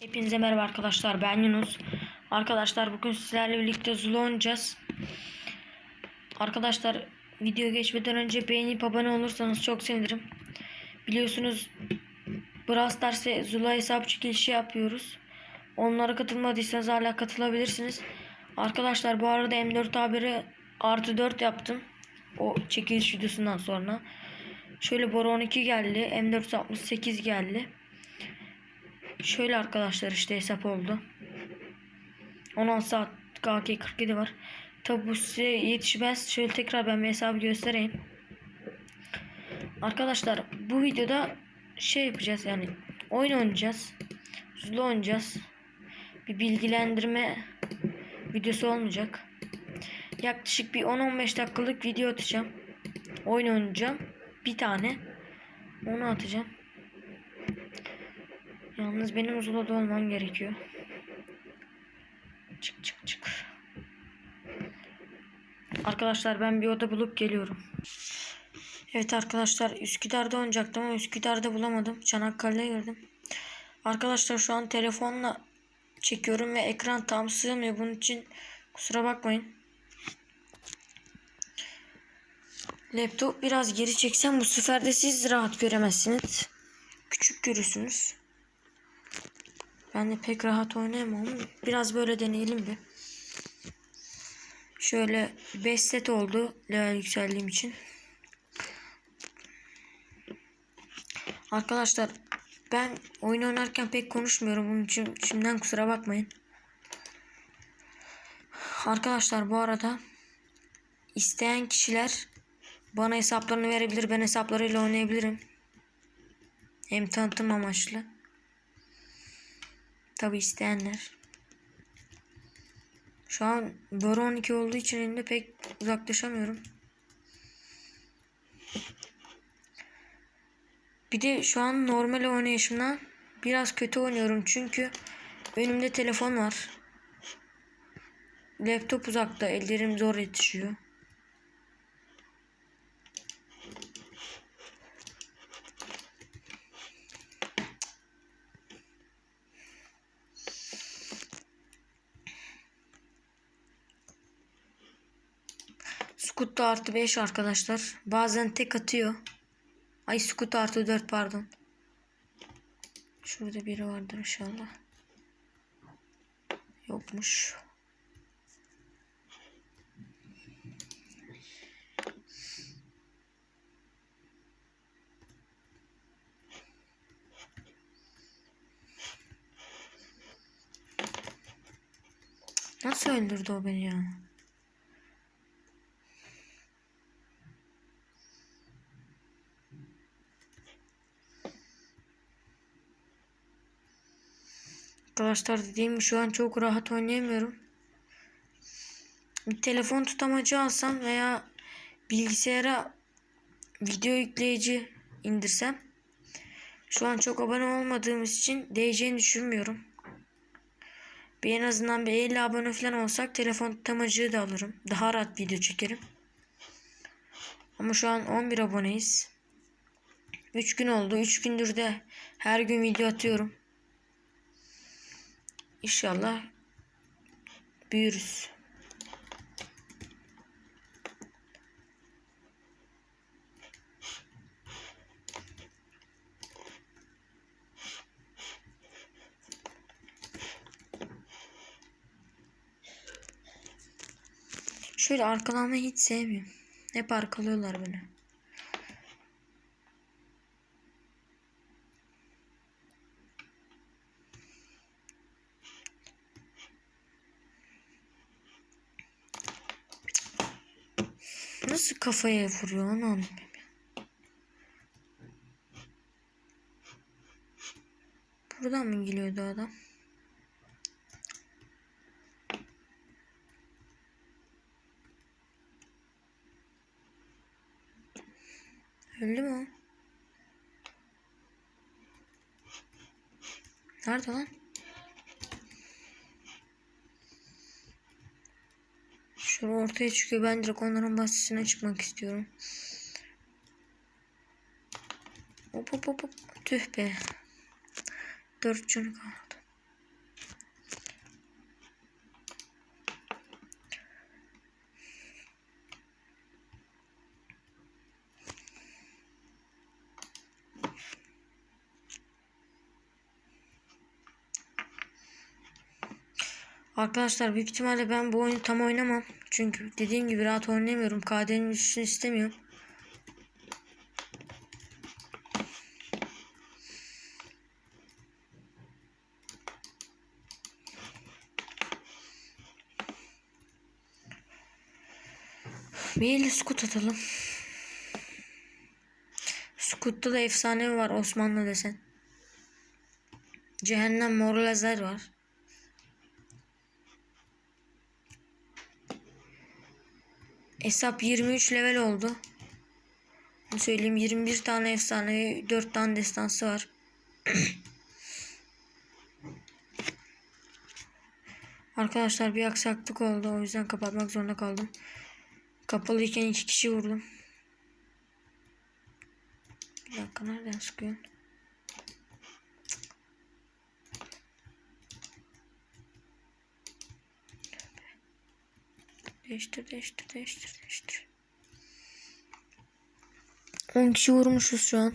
Hepinize merhaba arkadaşlar ben Yunus. Arkadaşlar bugün sizlerle birlikte Zulu oynayacağız. Arkadaşlar video geçmeden önce beğenip abone olursanız çok sevinirim. Biliyorsunuz Brawl Stars ve Zula hesap çekilişi yapıyoruz. Onlara katılmadıysanız hala katılabilirsiniz. Arkadaşlar bu arada M4 haberi artı 4 yaptım. O çekiliş videosundan sonra. Şöyle Bora 12 geldi. M468 geldi. Şöyle arkadaşlar işte hesap oldu. 16 saat KK 47 var. Tabi bu size yetişmez. Şöyle tekrar ben bir hesabı göstereyim. Arkadaşlar bu videoda şey yapacağız yani oyun oynayacağız. Zulu oynayacağız. Bir bilgilendirme videosu olmayacak. Yaklaşık bir 10-15 dakikalık video atacağım. Oyun oynayacağım. Bir tane. Onu atacağım. Yalnız benim Zula'da olmam gerekiyor. Çık çık çık. Arkadaşlar ben bir oda bulup geliyorum. Evet arkadaşlar Üsküdar'da oynayacaktım ama Üsküdar'da bulamadım. Çanakkale'ye girdim. Arkadaşlar şu an telefonla çekiyorum ve ekran tam sığmıyor. Bunun için kusura bakmayın. Laptop biraz geri çeksem bu sefer de siz rahat göremezsiniz. Küçük görürsünüz. Ben de pek rahat oynayamam. Biraz böyle deneyelim bir. Şöyle 5 set oldu level yükseldiğim için. Arkadaşlar ben oyun oynarken pek konuşmuyorum. Bunun için şimdiden kusura bakmayın. Arkadaşlar bu arada isteyen kişiler bana hesaplarını verebilir. Ben hesaplarıyla oynayabilirim. Hem tanıtım amaçlı. Tabi isteyenler. Şu an Bora 12 olduğu için elimde pek uzaklaşamıyorum. Bir de şu an normal oynayışımdan biraz kötü oynuyorum çünkü önümde telefon var. Laptop uzakta, ellerim zor yetişiyor. Scoot artı 5 arkadaşlar. Bazen tek atıyor. Ay Scoot artı 4 pardon. Şurada biri vardır inşallah. Yokmuş. Nasıl öldürdü o beni ya? Arkadaşlar dediğim şu an çok rahat oynayamıyorum. Bir telefon tutamacı alsam veya bilgisayara video yükleyici indirsem şu an çok abone olmadığımız için değeceğini düşünmüyorum. Bir en azından bir 50 abone falan olsak telefon tutamacıyı da alırım. Daha rahat video çekerim. Ama şu an 11 aboneyiz. 3 gün oldu. 3 gündür de her gün video atıyorum. İnşallah büyürüz. Şöyle arkalanmayı hiç sevmiyorum. Hep arkalıyorlar beni. Nasıl kafaya vuruyor onu anlamıyorum. Buradan mı geliyordu adam? Öldü mü? Nerede lan? Şurada ortaya çıkıyor. Ben direkt onların bahçesine çıkmak istiyorum. Hop hop hop. Tüh be. Dört canı kaldı. Arkadaşlar büyük ihtimalle ben bu oyunu tam oynamam. Çünkü dediğim gibi rahat oynayamıyorum. KD'nin üstünü istemiyorum. El skut atalım. Skut'ta da efsane var Osmanlı desen. Cehennem mor var. Hesap 23 level oldu. Bunu söyleyeyim 21 tane efsane 4 tane destansı var. Arkadaşlar bir aksaklık oldu o yüzden kapatmak zorunda kaldım. Kapalıyken iki kişi vurdum. Bir dakika nereden sıkıyorsun? Değiştir, değiştir, değiştir, değiştir. 10 kişi vurmuşuz şu an.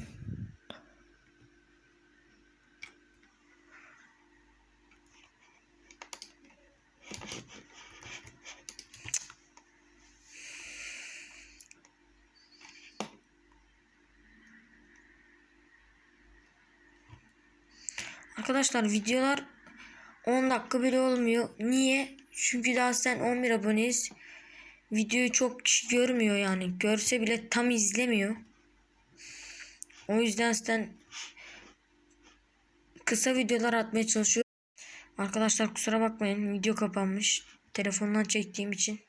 Arkadaşlar videolar 10 dakika bile olmuyor. Niye? Çünkü daha sen 11 aboneyiz. Videoyu çok kişi görmüyor yani. Görse bile tam izlemiyor. O yüzden sen kısa videolar atmaya çalışıyorum. Arkadaşlar kusura bakmayın. Video kapanmış. Telefondan çektiğim için.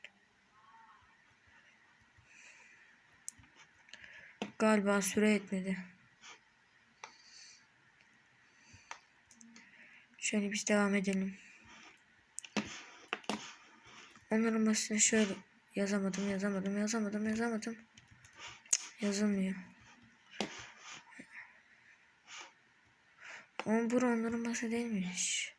Galiba süre yetmedi. Şöyle biz devam edelim. Onların başına şöyle yazamadım, yazamadım, yazamadım, yazamadım. Cık, yazılmıyor. Ama bura onların masa değilmiş.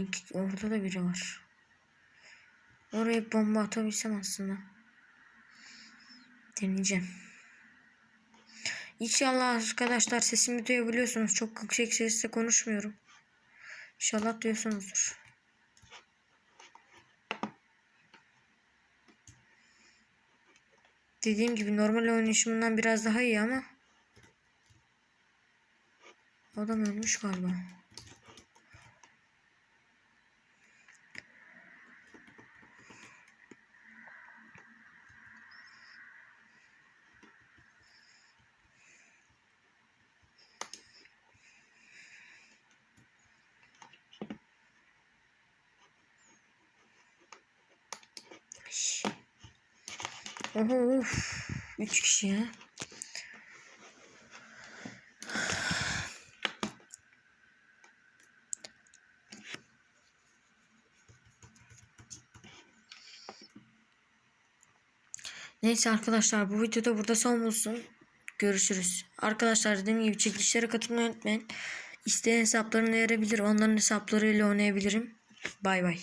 İlk orada da biri var. Oraya bomba atabilsem aslında. Deneyeceğim. İnşallah arkadaşlar sesimi duyabiliyorsunuz. Çok yüksek sesle konuşmuyorum. İnşallah duyuyorsunuzdur. Dediğim gibi normal oynayışımdan biraz daha iyi ama Adam ölmüş galiba. Üç kişi ya. Neyse arkadaşlar bu videoda burada son bulsun. Görüşürüz. Arkadaşlar dediğim gibi çekilişlere katılmayı unutmayın. İsteyen hesaplarını verebilir. Onların hesaplarıyla oynayabilirim. Bay bay.